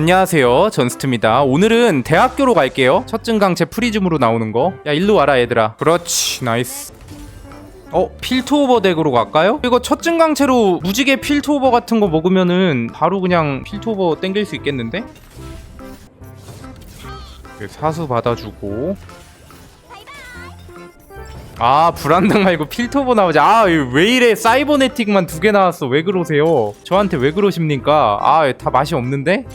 안녕하세요. 전스트입니다. 오늘은 대학교로 갈게요. 첫 증강체 프리즘으로 나오는 거야 일로 와라 얘들아. 그렇지 나이스. 어 필트오버 덱으로 갈까요? 이거 첫 증강체로 무지개 필트오버 같은 거 먹으면은 바로 그냥 필트오버 땡길 수 있겠는데? 이렇게 사수 받아주고. 아 불안당 말고 필터보 나오지. 아왜 이래? 사이버네틱만 두 개 나왔어. 왜 그러세요? 저한테 왜 그러십니까? 아 다 맛이 없는데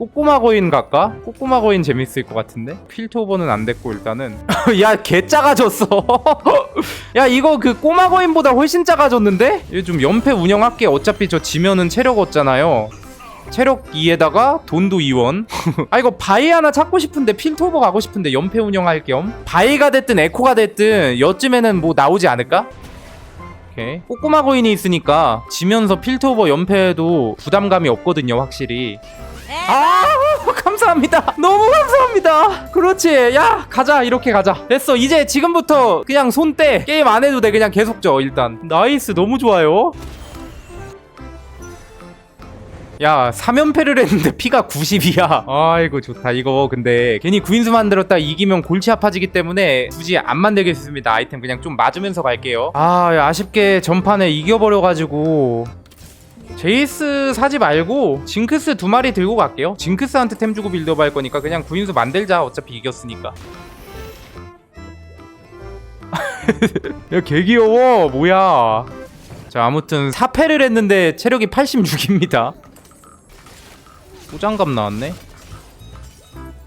꼬꼬마 거인 갈까? 꼬꼬마 거인 재밌을 것 같은데 필터오버는 안 됐고 일단은 야개 작아졌어 야 이거 그 꼬마 거인보다 훨씬 작아졌는데 좀 연패 운영할게 어차피 저 지면은 체력 얻잖아요 체력 2에다가 돈도 2원. 아 이거 바이 하나 찾고 싶은데 필토버 가고 싶은데 연패 운영할 겸 바이가 됐든 에코가 됐든 여쯤에는 뭐 나오지 않을까? 꼬꼬마 거인이 있으니까 지면서 필토버 연패도 부담감이 없거든요, 확실히. 아 감사합니다. 너무 감사합니다. 그렇지. 야 가자 이렇게 가자. 됐어. 이제 지금부터 그냥 손 떼. 게임 안 해도 돼. 그냥 계속 져 일단. 나이스 너무 좋아요. 야 3연패를 했는데 피가 90이야 아이고 좋다 이거 근데 괜히 구인수 만들었다 이기면 골치 아파지기 때문에 굳이 안 만들겠습니다 아이템 그냥 좀 맞으면서 갈게요 아 아쉽게 전판에 이겨버려가지고 제이스 사지 말고 징크스 두 마리 들고 갈게요. 징크스한테 템 주고 빌드업 할 거니까 그냥 구인수 만들자. 어차피 이겼으니까. 야 개귀여워. 뭐야. 자 아무튼 4패를 했는데 체력이 86입니다. 소장갑 나왔네.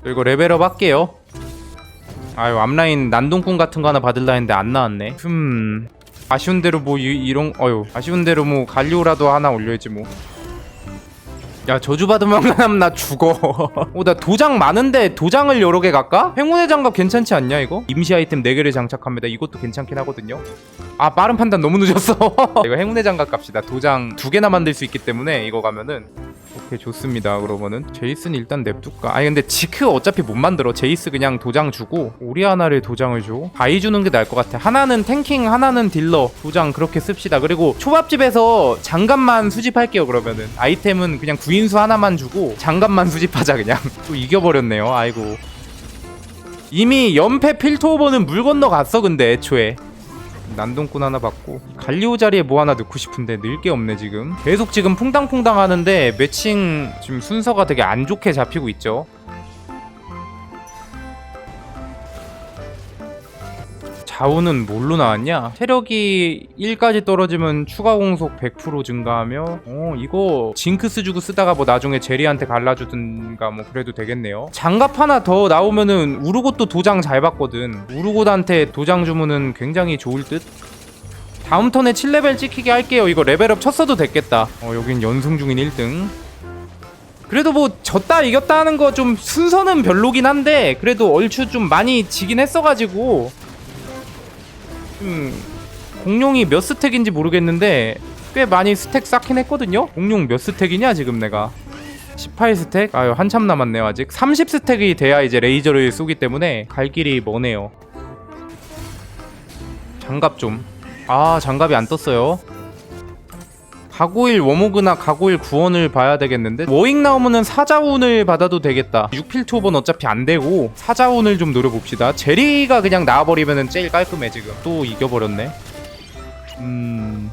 그리고 레벨업 할게요. 아유 앞라인 난동꾼 같은 거 하나 받을라 했는데 안 나왔네. 흠 아쉬운 대로 뭐 이, 이런 어유 아쉬운 대로 뭐 갈리오라도 하나 올려야지 뭐. 야 저주 받으면 하면 나 죽어. 어나 도장 많은데 도장을 여러 개 갈까? 행운의 장갑 괜찮지 않냐 이거? 임시 아이템 4개를 장착합니다. 이것도 괜찮긴 하거든요. 아 빠른 판단 너무 늦었어. 이거 행운의 장갑 갑시다. 도장 두 개나 만들 수 있기 때문에 이거 가면은 오케이 좋습니다. 그러면은 제이스는 일단 냅둘까? 아니 근데 지크 어차피 못 만들어. 제이스 그냥 도장 주고 오리아나를 도장을 줘. 바이 주는 게 나을 것 같아. 하나는 탱킹 하나는 딜러 도장 그렇게 씁시다. 그리고 초밥집에서 장갑만 수집할게요 그러면은. 아이템은 그냥 구인수 하나만 주고 장갑만 수집하자 그냥. 또 이겨버렸네요. 아이고. 이미 연패 필토오버는 물 건너 갔어 근데 애초에 난동꾼 하나 받고 갈리오 자리에 뭐 하나 넣고 싶은데 넣을 게 없네 지금. 계속 지금 퐁당퐁당 하는데 매칭 지금 순서가 되게 안 좋게 잡히고 있죠 자우는 뭘로 나왔냐? 체력이 1까지 떨어지면 추가 공속 100% 증가하며 어 이거 징크스 주고 쓰다가 뭐 나중에 제리한테 갈라주든가 뭐 그래도 되겠네요. 장갑 하나 더 나오면은 우르곳도 도장 잘 받거든. 우르곳한테 도장 주문은 굉장히 좋을 듯? 다음 턴에 7레벨 찍히게 할게요. 이거 레벨업 쳤어도 됐겠다. 어 여긴 연승 중인 1등. 그래도 뭐 졌다 이겼다 하는 거 좀 순서는 별로긴 한데 그래도 얼추 좀 많이 지긴 했어가지고 좀 공룡이 몇 스택인지 모르겠는데 꽤 많이 스택 쌓긴 했거든요? 공룡 몇 스택이냐 지금 내가? 18스택? 아유 한참 남았네요 아직. 30스택이 돼야 이제 레이저를 쏘기 때문에 갈 길이 머네요. 장갑 좀아 장갑이 안 떴어요 가고일 워모그나 가고일 구원을 봐야 되겠는데 워잉 나오면은 사자운을 받아도 되겠다. 6필토번 어차피 안 되고 사자운을 좀 노려봅시다. 제리가 그냥 나와버리면은 제일 깔끔해 지금. 또 이겨버렸네. 음...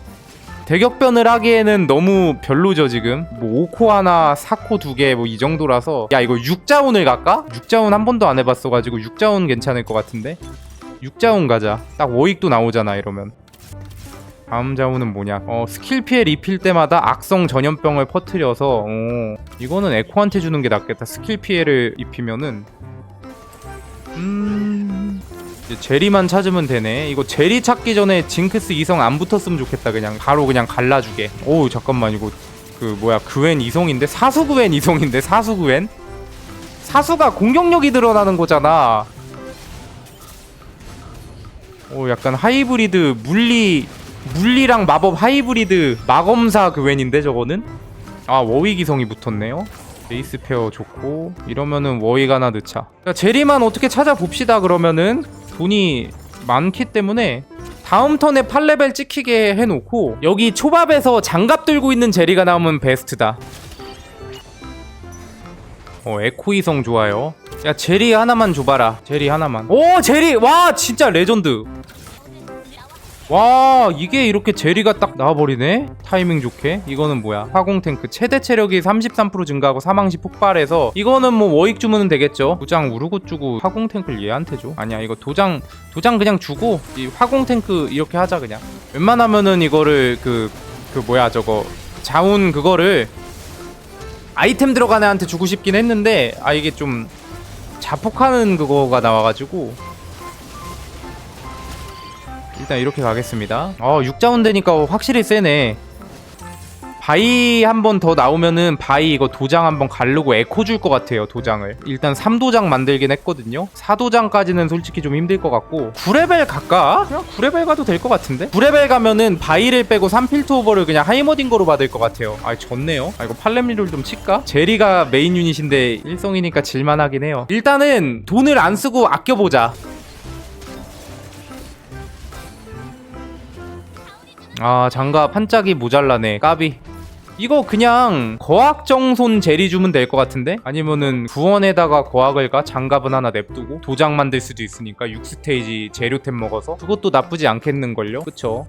대격변을 하기에는 너무 별로죠 지금. 뭐 5코 하나 4코 2개 뭐 이 정도라서. 야 이거 6자운을 갈까? 6자운 한 번도 안 해봤어가지고 6자운 괜찮을 것 같은데? 6자운 가자. 딱 워익도 나오잖아 이러면 다음 자우는 뭐냐? 어 스킬 피해 리필 때마다 악성 전염병을 퍼뜨려서 어 이거는 에코한테 주는 게 낫겠다. 스킬 피해를 입히면은 음 제리만 찾으면 되네. 이거 제리 찾기 전에 징크스 이성 안 붙었으면 좋겠다. 그냥 바로 그냥 갈라주게. 오 잠깐만 이거 그 뭐야 그웬 이성인데 사수 그웬 이성인데 사수 그웬 사수가 공격력이 드러나는 거잖아. 오 약간 하이브리드 물리 물리랑 마법 하이브리드 마검사 그 웬인데 저거는? 아 워윅 이성이 붙었네요. 베이스 페어 좋고 이러면은 워윅 하나 넣자 그러니까 제리만 어떻게 찾아봅시다 그러면은. 돈이 많기 때문에 다음 턴에 8레벨 찍히게 해놓고 여기 초밥에서 장갑 들고 있는 제리가 나오면 베스트다. 어 에코 이성 좋아요. 야 제리 하나만 줘봐라. 제리 하나만. 오 제리! 와 진짜 레전드 와 이게 이렇게 제리가 딱 나와버리네? 타이밍 좋게? 이거는 뭐야? 화공 탱크. 최대 체력이 33% 증가하고 사망시 폭발해서 이거는 뭐 워익 주문은 되겠죠? 도장 우르고 주고 화공 탱크를 얘한테 줘 아니야 이거 도장 도장 그냥 주고 이 화공 탱크 이렇게 하자 그냥. 웬만하면은 이거를 그그 뭐야 저거 자운 그거를 아이템 들어간 애한테 주고 싶긴 했는데 아 이게 좀 자폭하는 그거가 나와가지고 일단 이렇게 가겠습니다. 어, 6자운 되니까 확실히 세네. 바이 한 번 더 나오면은 바이 이거 도장 한번 가르고 에코 줄 것 같아요 도장을 일단 3도장 만들긴 했거든요 4도장까지는 솔직히 좀 힘들 것 같고 9레벨 갈까? 그냥 9레벨 가도 될 것 같은데 9레벨 가면은 바이를 빼고 3필터 오버를 그냥 하이머딩거로 받을 것 같아요 아 좋네요 아 이거 팔렘리를 좀 칠까? 제리가 메인 유닛인데 일성이니까 질만하긴 해요 일단은 돈을 안 쓰고 아껴보자 아 장갑 한 짝이 모자라네. 까비. 이거 그냥 거학정손 제리 주면 될 것 같은데? 아니면은 구원에다가 거학을 가? 장갑은 하나 냅두고 도장 만들 수도 있으니까 6스테이지 재료템 먹어서? 그것도 나쁘지 않겠는걸요? 그쵸?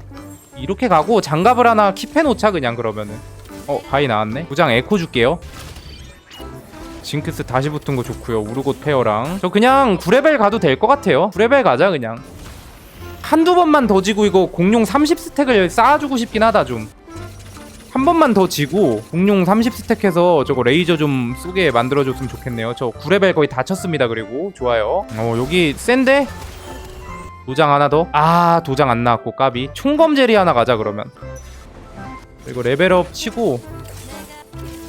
이렇게 가고 장갑을 하나 킵해놓자 그냥 그러면은. 어 바이 나왔네. 도장 에코 줄게요. 징크스 다시 붙은 거 좋고요. 우르곳 페어랑. 저 그냥 9레벨 가도 될 것 같아요. 9레벨 가자 그냥 한두 번만 더 지고 이거 공룡 30스택을 쌓아주고 싶긴 하다 좀. 한 번만 더 지고 공룡 30스택 해서 저거 레이저 좀 쏘게 만들어줬으면 좋겠네요. 저 9레벨 거의 다 쳤습니다. 그리고 좋아요. 어 여기 센데? 도장 하나 더? 아 도장 안 나왔고 까비. 총검제리 하나 가자 그러면. 그리고 레벨업 치고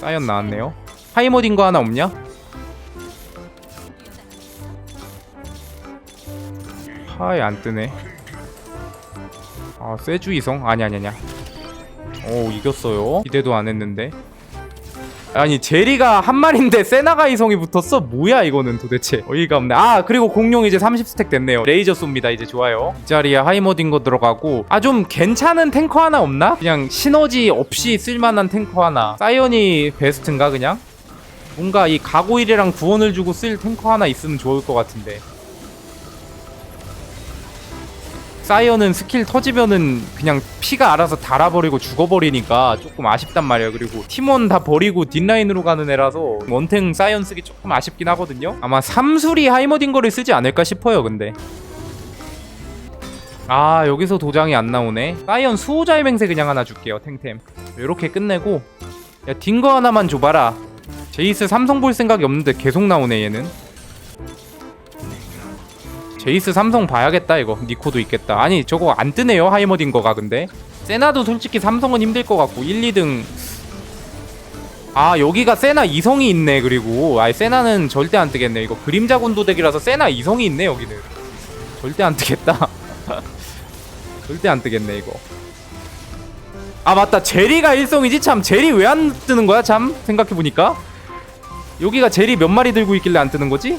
사이언 나왔네요. 하이머딘 거 하나 없냐? 하이 안 뜨네. 아 쇠주 이성? 아니 아니 아니야. 오 이겼어요. 기대도 안 했는데. 아니 제리가 한 마리인데 세나가 이성이 붙었어? 뭐야 이거는 도대체? 어이가 없네. 아 그리고 공룡 이제 30스택 됐네요. 레이저 쏩니다 이제 좋아요. 이 자리에 하이머딩 거 들어가고. 아 좀 괜찮은 탱커 하나 없나? 그냥 시너지 없이 쓸만한 탱커 하나. 사이언이 베스트인가 그냥? 뭔가 이 가고일이랑 구원을 주고 쓸 탱커 하나 있으면 좋을 것 같은데 사이언은 스킬 터지면은 그냥 피가 알아서 달아버리고 죽어버리니까 조금 아쉽단 말이에요. 그리고 팀원 다 버리고 뒷라인으로 가는 애라서 원탱 사이언 쓰기 조금 아쉽긴 하거든요. 아마 삼수리 하이머딩 거를 쓰지 않을까 싶어요. 근데 아 여기서 도장이 안 나오네. 사이언 수호자 의 맹세 그냥 하나 줄게요. 탱템 이렇게 끝내고 야 딩거 하나만 줘봐라. 제이스 삼성 볼 생각이 없는데 계속 나오네 얘는. 제이스 삼성 봐야겠다 이거. 니코도 있겠다. 아니 저거 안 뜨네요 하이머딘 거가 근데. 세나도 솔직히 삼성은 힘들 것 같고 1, 2등. 아 여기가 세나 이성이 있네 그리고. 아 세나는 절대 안 뜨겠네. 이거 그림자 군도덱이라서 세나 이성이 있네 여기는. 절대 안 뜨겠다. 절대 안 뜨겠네 이거. 아 맞다. 제리가 일성이지? 참 제리 왜 안 뜨는 거야 참? 생각해보니까. 여기가 제리 몇 마리 들고 있길래 안 뜨는 거지?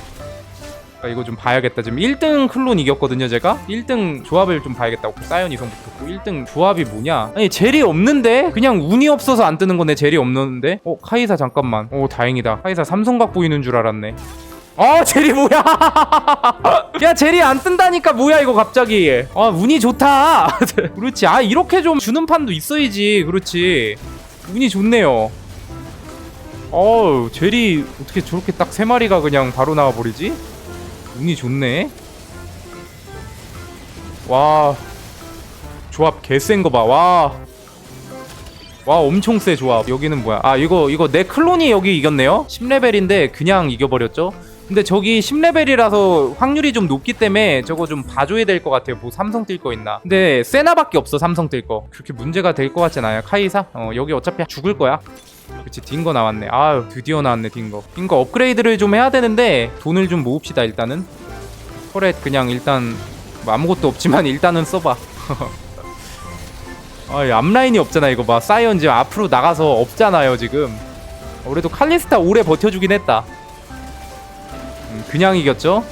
아, 이거 좀 봐야겠다. 지금 1등 클론 이겼거든요, 제가. 1등 조합을 좀 봐야겠다. 사이언 이성 붙었고 1등 조합이 뭐냐? 아니, 젤이 없는데? 그냥 운이 없어서 안 뜨는 거네. 젤이 없는데? 어, 카이사 잠깐만. 오, 다행이다. 카이사 삼성각 보이는 줄 알았네. 아, 젤이 뭐야? 야, 젤이 안 뜬다니까 뭐야 이거 갑자기. 아, 운이 좋다. 그렇지. 아, 이렇게 좀 주는 판도 있어야지. 그렇지. 운이 좋네요. 어우, 젤이 어떻게 저렇게 딱 세 마리가 그냥 바로 나와 버리지? 운이 좋네. 와. 조합 개센 거 봐. 와. 와 엄청 세 조합. 여기는 뭐야? 아 이거 이거 내 클론이 여기 이겼네요. 10레벨인데 그냥 이겨버렸죠. 근데 저기 10레벨이라서 확률이 좀 높기 때문에 저거 좀 봐줘야 될 것 같아요. 뭐 삼성 뛸거 있나? 근데 세나밖에 없어 삼성 뛸 거. 그렇게 문제가 될 것 같진 않아요. 카이사? 어 여기 어차피 죽을 거야. 그치 딩거 나왔네. 아유 드디어 나왔네 딩거. 딩거 업그레이드를 좀 해야 되는데 돈을 좀 모읍시다 일단은. 터렛 그냥 일단 뭐 아무것도 없지만 일단은 써봐. 아 앞라인이 없잖아 이거 봐. 사이언 지금 앞으로 나가서 없잖아요 지금. 어, 그래도 칼리스타 오래 버텨주긴 했다. 음, 그냥 이겼죠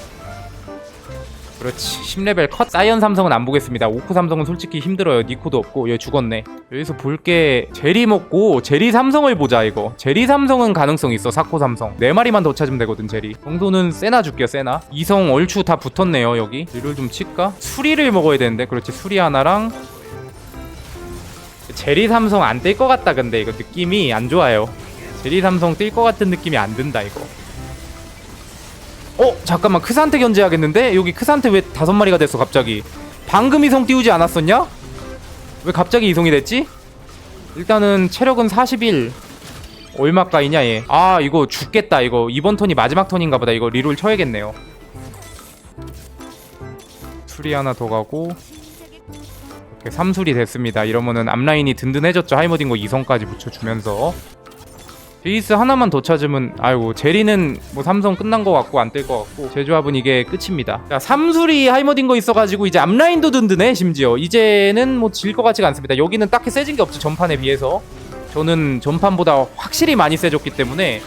그렇지. 10레벨 컷? 사이언 삼성은 안 보겠습니다. 오쿠 삼성은 솔직히 힘들어요. 니코도 없고. 얘 죽었네. 여기서 볼 게 제리 먹고 제리 삼성을 보자 이거. 제리 삼성은 가능성 있어 사코 삼성. 네 마리만 더 찾으면 되거든 제리. 정도는 세나 줄게요 세나. 이성 얼추 다 붙었네요 여기. 이를 좀 칠까? 수리를 먹어야 되는데. 그렇지 수리 하나랑 제리 삼성 안 뜰 것 같다 근데. 이거 느낌이 안 좋아요. 제리 삼성 뜰 것 같은 느낌이 안 든다 이거 어 잠깐만 크산테 견제하겠는데? 여기 크산테 왜 다섯 마리가 됐어 갑자기? 방금 이성 띄우지 않았었냐? 왜 갑자기 이성이 됐지? 일단은 체력은 41 얼마까이냐 얘 아 이거 죽겠다 이거. 이번 턴이 마지막 턴인가 보다. 이거 리롤 쳐야겠네요. 수리 하나 더 가고. 이렇게 3수리 됐습니다. 이러면은 앞라인이 든든해졌죠. 하이머딩거 2성까지 붙여주면서 베이스 하나만 더 찾으면 아이고 제리는 뭐 삼성 끝난 것 같고 안뜰것 같고 제조합은 이게 끝입니다. 자 삼수리 하이머딩 거 있어가지고 이제 앞라인도 든든해 심지어. 이제는 뭐 질 것 같지가 않습니다. 여기는 딱히 세진 게 없죠 전판에 비해서. 저는 전판보다 확실히 많이 세졌기 때문에.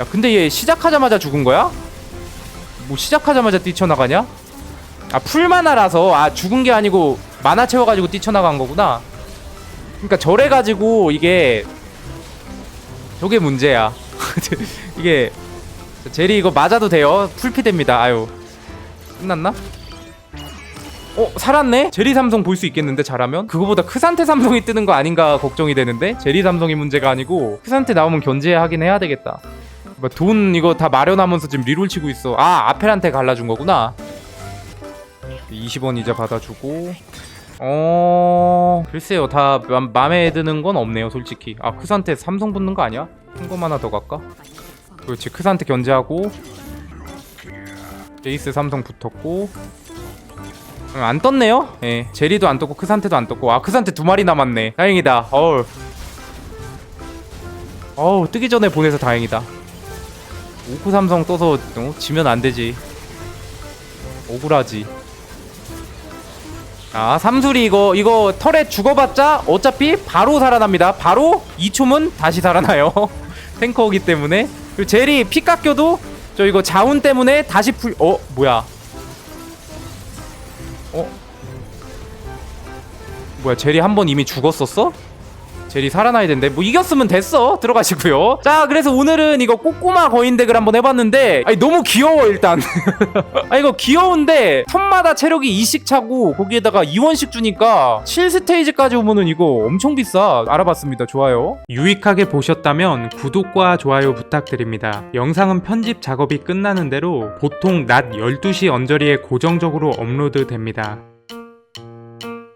야 근데 얘 시작하자마자 죽은 거야? 뭐 시작하자마자 뛰쳐나가냐? 아 풀만화라서 아 죽은 게 아니고 만화 채워가지고 뛰쳐나간 거구나. 그러니까 저래가지고 이게 저게 문제야. 이게 제리 이거 맞아도 돼요. 풀피 됩니다. 아유. 끝났나? 어 살았네? 제리 삼성 볼 수 있겠는데 잘하면? 그거보다 크산테 삼성이 뜨는 거 아닌가 걱정이 되는데 제리 삼성이 문제가 아니고 크산테 나오면 견제하긴 해야 되겠다. 뭐돈 이거 다 마련하면서 지금 리롤 치고 있어. 아 아펠한테 갈라준 거구나. 20원 이자 받아주고 어. 글쎄요 다 마, 맘에 드는 건 없네요 솔직히. 아 크산테 삼성 붙는 거 아니야? 큰거 하나 더 갈까? 그렇지 크산테 견제하고 제이스 삼성 붙었고. 음, 안 떴네요? 예 제리도 안 떴고 크산테도 안 떴고. 아 크산테 두 마리 남았네. 다행이다. 어우. 어우 뜨기 전에 보내서 다행이다. 오쿠 삼성 떠서 어? 지면 안 되지. 억울하지 아 삼수리 이거 이거 털에 죽어봤자 어차피 바로 살아납니다. 바로 2초면 다시 살아나요. 탱커이기 때문에. 그리고 제리 피 깎여도 저 이거 자운 때문에 다시 풀 어 뭐야? 어? 뭐야 제리 한번 이미 죽었었어? 제리 살아나야 되는데 뭐 이겼으면 됐어. 들어가시고요. 자 그래서 오늘은 이거 꼬꼬마 거인 덱을 한번 해봤는데 아니 너무 귀여워 일단. 아 이거 귀여운데 턴마다 체력이 2씩 차고 거기에다가 2원씩 주니까 7스테이지까지 오면은 이거 엄청 비싸. 알아봤습니다. 좋아요. 유익하게 보셨다면 구독과 좋아요 부탁드립니다. 영상은 편집 작업이 끝나는 대로 보통 낮 12시 언저리에 고정적으로 업로드 됩니다